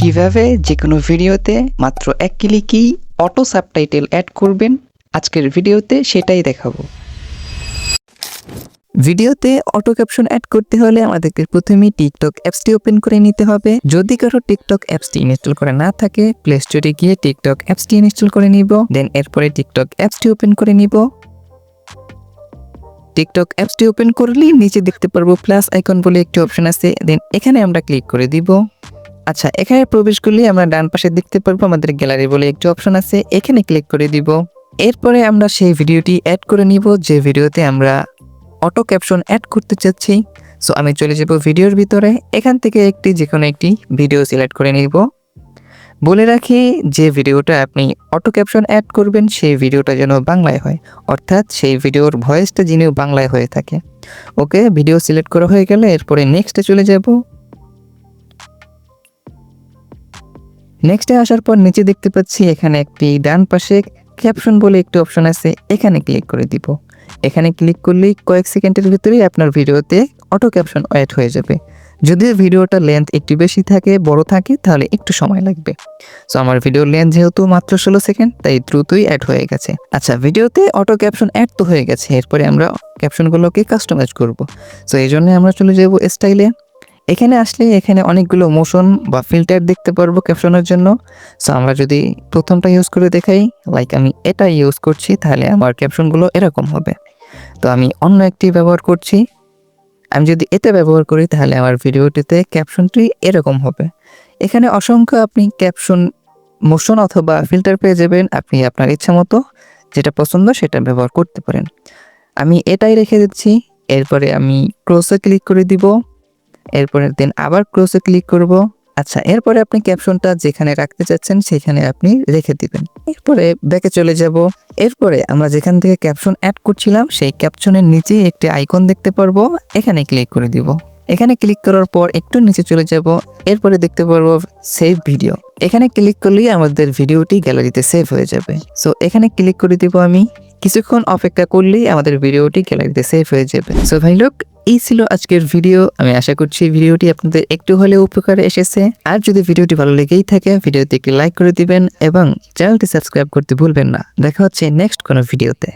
কীভাবে যে কোনো ভিডিওতে মাত্র এক ক্লিকেই অটো সাবটাইটেল অ্যাড করবেন, আজকের ভিডিওতে সেটাই দেখাবো। ভিডিওতে অটো ক্যাপশন অ্যাড করতে হলে আমাদেরকে প্রথমে টিকটক অ্যাপসটি ওপেন করে নিতে হবে। যদি কারও টিকটক অ্যাপসটি ইনস্টল করে না থাকে, প্লে স্টোরে গিয়ে টিকটক অ্যাপসটি ইনস্টল করে নিব, দেন এরপরে টিকটক অ্যাপসটি ওপেন করে নিব। টিকটক অ্যাপসটি ওপেন করলেই নিচে দেখতে পারব প্লাস আইকন বলে একটি অপশন আছে, দেন এখানে আমরা ক্লিক করে দিব। আচ্ছা এখানে প্রবেশ করলে আমরা ডান পাশে দেখতে পারব, আমাদের গ্যালারি বলে একটি অপশন আছে, এখানে ক্লিক করে দিব। এরপরে আমরা সেই ভিডিওটি অ্যাড করে নিব, যে ভিডিওতে আমরা অটো ক্যাপশন অ্যাড করতে চাচ্ছি। সো আমি চলে যাব ভিডিওর ভিতরে, এখান থেকে একটি যে কোনো একটি ভিডিও সিলেক্ট করে নিব। বলে রাখি, যে ভিডিওটা আপনি অটো ক্যাপশন অ্যাড করবেন, সেই ভিডিওটা যেন বাংলায় হয়। অর্থাৎ সেই ভিডিওর ভয়েসটা যেন বাংলায় হয়ে থাকে। ওকে ভিডিও সিলেক্ট করা হয়ে গেলে, এরপরে নেক্সটে চলে যাব। নেক্সটে আসার পর নিচে দেখতে পাচ্ছি এখানে একটি ডান পাশে ক্যাপশন বলে একটি অপশন আছে, এখানে ক্লিক করে দিব। এখানে ক্লিক করলেই কয়েক সেকেন্ডের ভিতরেই আপনার ভিডিওতে অটো ক্যাপশন অ্যাড হয়ে যাবে। যদি ভিডিওটা লেন্থ একটু বেশি থাকে, বড় থাকে, তাহলে একটু সময় লাগবে। সো আমার ভিডিওর লেন্থ যেহেতু মাত্র ষোলো সেকেন্ড, তাই দ্রুতই অ্যাড হয়ে গেছে। আচ্ছা ভিডিওতে অটো ক্যাপশন অ্যাড তো হয়ে গেছে, এরপরে আমরা ক্যাপশনগুলোকে কাস্টমাইজ করব। সো এই জন্য আমরা চলে যাব স্টাইলে এখানে আসলে এখানে অনেকগুলো মোশন বা ফিল্টার দেখতে পারব ক্যাপশনের জন্য। সো আমরা যদি প্রথমটা ইউজ করে দেখাই লাইক আমি এটা ইউজ করছি, তাহলে আমার ক্যাপশনগুলো এরকম হবে। তো আমি অন্য একটি ব্যবহার করছি। আমি যদি এটা ব্যবহার করি, তাহলে আমার ভিডিওটিতে ক্যাপশনটি এরকম হবে। এখানে অসংখ্য আপনি ক্যাপশন মোশন অথবা ফিল্টার পেয়ে যাবেন, আপনি আপনার ইচ্ছা মতো যেটা পছন্দ সেটা ব্যবহার করতে পারেন। আমি এটাই রেখে দিচ্ছি। এরপরে আমি ক্রোসে ক্লিক করে দিব। এরপরে দিন আবার ক্রোসে ক্লিক করব। আচ্ছা এরপরে আপনি ক্যাপশনটা যেখানে রাখতে চাচ্ছেন সেখানে আপনি রেখে দিবেন। এরপরে ব্যাকে চলে যাব। এরপরে আমরা যেখান থেকে ক্যাপশন অ্যাড করছিলাম, সেই ক্যাপশনের নিচে একটি আইকন দেখতে পারব। এখানে ক্লিক করে দিব। এখানে ক্লিক করার পর একটু নিচে চলে যাব। এরপরে দেখতে পারব সেভ ভিডিও এখানে ক্লিক করলেই আমাদের ভিডিওটি গ্যালারিতে সেভ হয়ে যাবে। সো এখানে ক্লিক করে দিব আমি। কিছুক্ষণ অপেক্ষা করলেই আমাদের ভিডিওটি গ্যালারিতে সেভ হয়ে যাবে। সো ভাই লোক এই ছিল আজকের ভিডিও আমি আশা করছি ভিডিওটি আপনাদের একটু হলেও উপকারে এসেছে। আর যদি ভিডিওটি ভালো লেগেই থাকে ভিডিওতে একটি লাইক করে দিবেন এবং চ্যানেলটি সাবস্ক্রাইব করতে ভুলবেন না। দেখা হচ্ছে নেক্সট কোনো ভিডিওতে